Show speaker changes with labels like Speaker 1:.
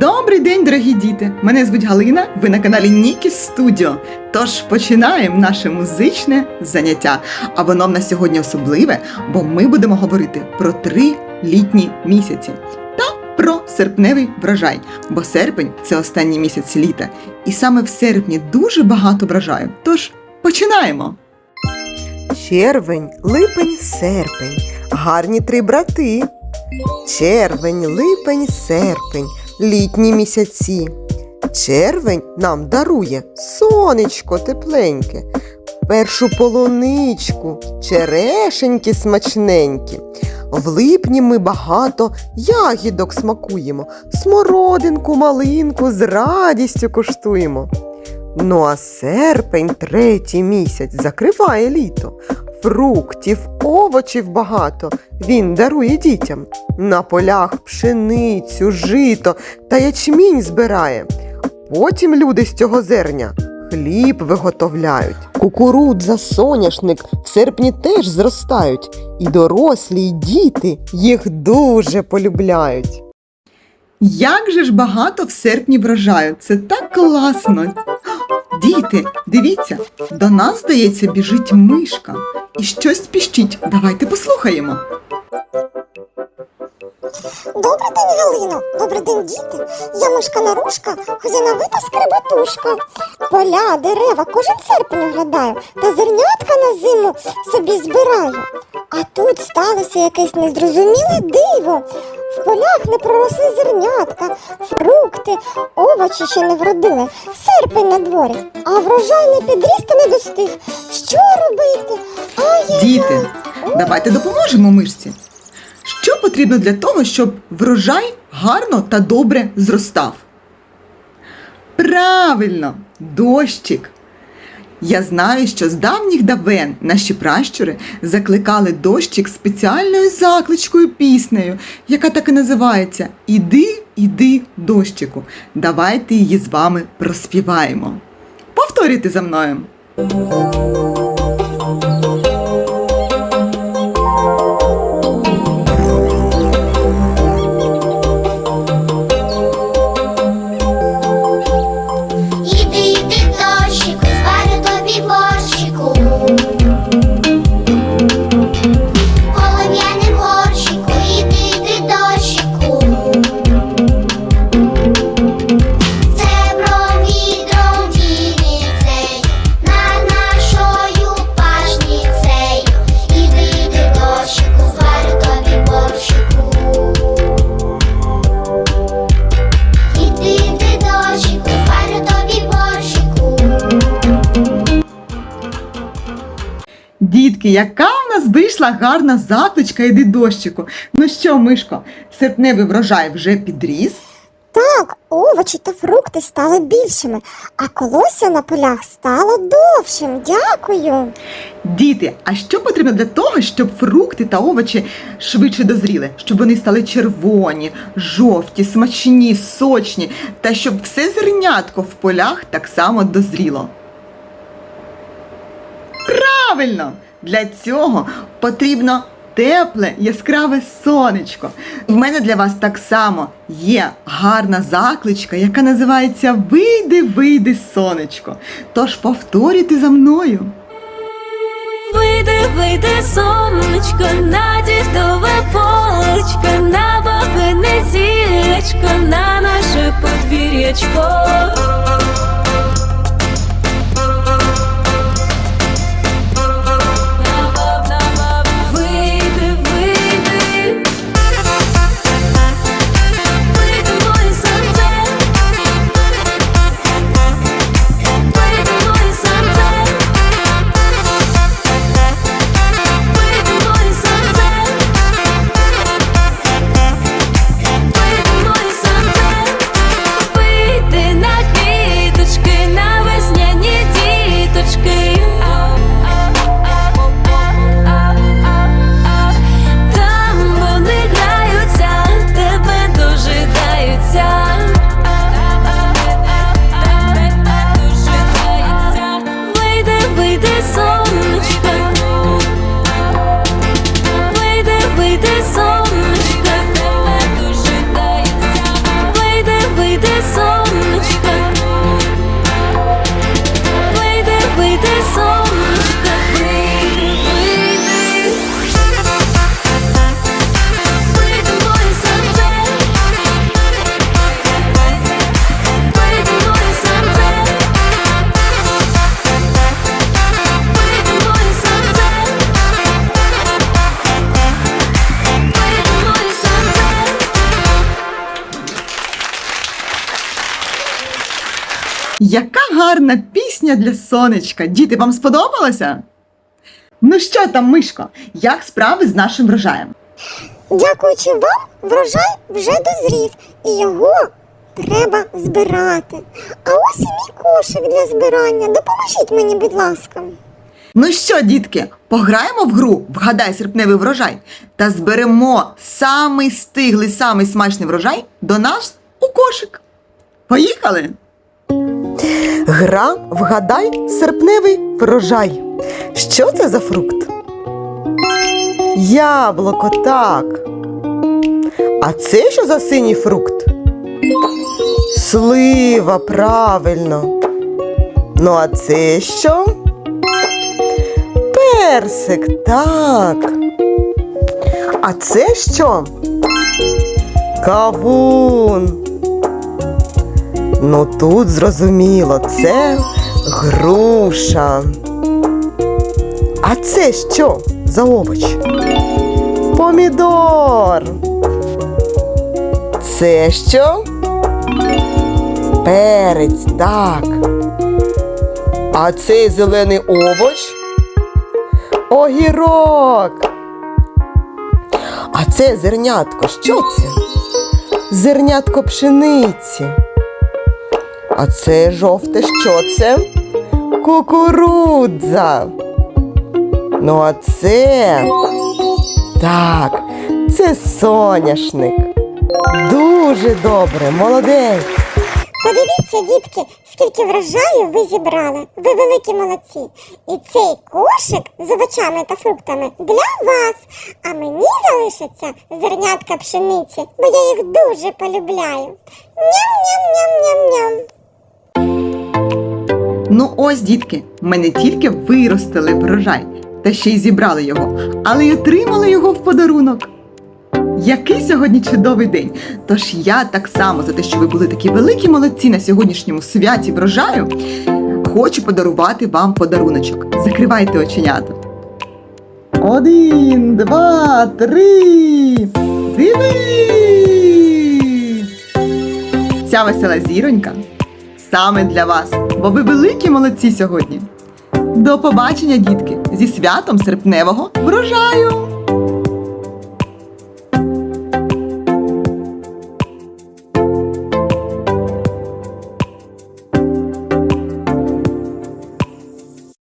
Speaker 1: Добрий день, дорогі діти! Мене звуть Галина. Ви на каналі Нікі Студіо. Тож починаємо наше музичне заняття. А воно в нас сьогодні особливе, бо ми будемо говорити про три літні місяці та про серпневий врожай. Бо серпень це останній місяць літа, і саме в серпні дуже багато врожаю. Тож починаємо!
Speaker 2: Червень, липень, серпень, гарні три брати. Червень, липень, серпень, літні місяці. Червень нам дарує сонечко тепленьке, першу полуничку, черешеньки смачненькі. В липні ми багато ягідок смакуємо, смородинку, малинку з радістю куштуємо. Ну а серпень, третій місяць, закриває літо. Фруктів, овочів багато він дарує дітям. На полях пшеницю, жито та ячмінь збирає. Потім люди з цього зерня хліб виготовляють. Кукурудза, соняшник в серпні теж зростають, і дорослі, і діти їх дуже полюбляють.
Speaker 1: Як же ж багато в серпні врожаю! Це так класно! Діти, дивіться, до нас, здається, біжить мишка і щось піщить. Давайте послухаємо.
Speaker 3: Добрий день, Галино. Добрий день, діти. Я мишка Нарушка, хазяновита скребетушка. Поля, дерева, кожен серпень оглядаю, та зернятка на зиму собі збираю. А тут сталося якесь незрозуміле диво. В полях не проросли зернятка, фрукти, овочі ще не вродили. Серпень на дворі, а врожай не підріс та не достиг. Що робити? Ай-яй-яй.
Speaker 1: Діти, давайте допоможемо мишці. Що потрібно для того, щоб врожай гарно та добре зростав? Правильно, дощик. Я знаю, що з давніх давен наші пращури закликали дощик спеціальною закличкою піснею, яка так і називається Іди, іди, дощику. Давайте її з вами проспіваємо. Повторюйте за мною. Дітки, яка в нас вийшла гарна закличка іди дощику. Ну що, Мишко, серпневий врожай вже підріс?
Speaker 3: Так, овочі та фрукти стали більшими, а колосся на полях стало довшим. Дякую.
Speaker 1: Діти, а що потрібно для того, щоб фрукти та овочі швидше дозріли, щоб вони стали червоні, жовті, смачні, сочні, та щоб все зернятко в полях так само дозріло? Правильно! Для цього потрібно тепле, яскраве сонечко. В мене для вас так само є гарна закличка, яка називається Вийди, вийди, сонечко. Тож повторюйте за мною.
Speaker 4: Вийди, вийди, сонечко, на дідове полечко, на бабине зілечко, на наше подвір'ячко. this song
Speaker 1: Яка гарна пісня для сонечка. Діти, вам сподобалося? Ну що там, Мишко, як справи з нашим врожаєм?
Speaker 3: Дякуючи вам, врожай вже дозрів, і його треба збирати. А ось і мій кошик для збирання. Допоможіть мені, будь ласка.
Speaker 1: Ну що, дітки, пограємо в гру Вгадай серпневий врожай та зберемо самий стиглий, самий смачний врожай до нас у кошик. Поїхали!
Speaker 2: Гра вгадай серпневий врожай. Що це за фрукт? Яблуко, так. А це що за синій фрукт? Слива, правильно. Ну, а це що? Персик, так. А це що? Кавун. Ну тут зрозуміло, це груша. А це що за овоч? Помідор. Це що? Перець, так. А цей зелений овоч? Огірок. А це зернятко, що це? Зернятко пшениці. А це жовте що це? Кукурудза. Ну, а це. Так, це соняшник. Дуже добре, молодець.
Speaker 3: Подивіться, дітки, скільки врожаю ви зібрали. Ви великі молодці. І цей кошик з овочами та фруктами для вас. А мені залишаться зернятка пшениці, бо я їх дуже полюбляю. Ням-ням-ням-ням-ням.
Speaker 1: Ну ось, дітки, ми не тільки виростили врожай та ще й зібрали його, але й отримали його в подарунок. Який сьогодні чудовий день! Тож я так само за те, що ви були такі великі молодці на сьогоднішньому святі врожаю, хочу подарувати вам подаруночок. Закривайте оченята. Один, два, три. Дивись! Ця весела зіронька саме для вас, бо ви великі молодці сьогодні. До побачення, дітки, зі святом серпневого врожаю!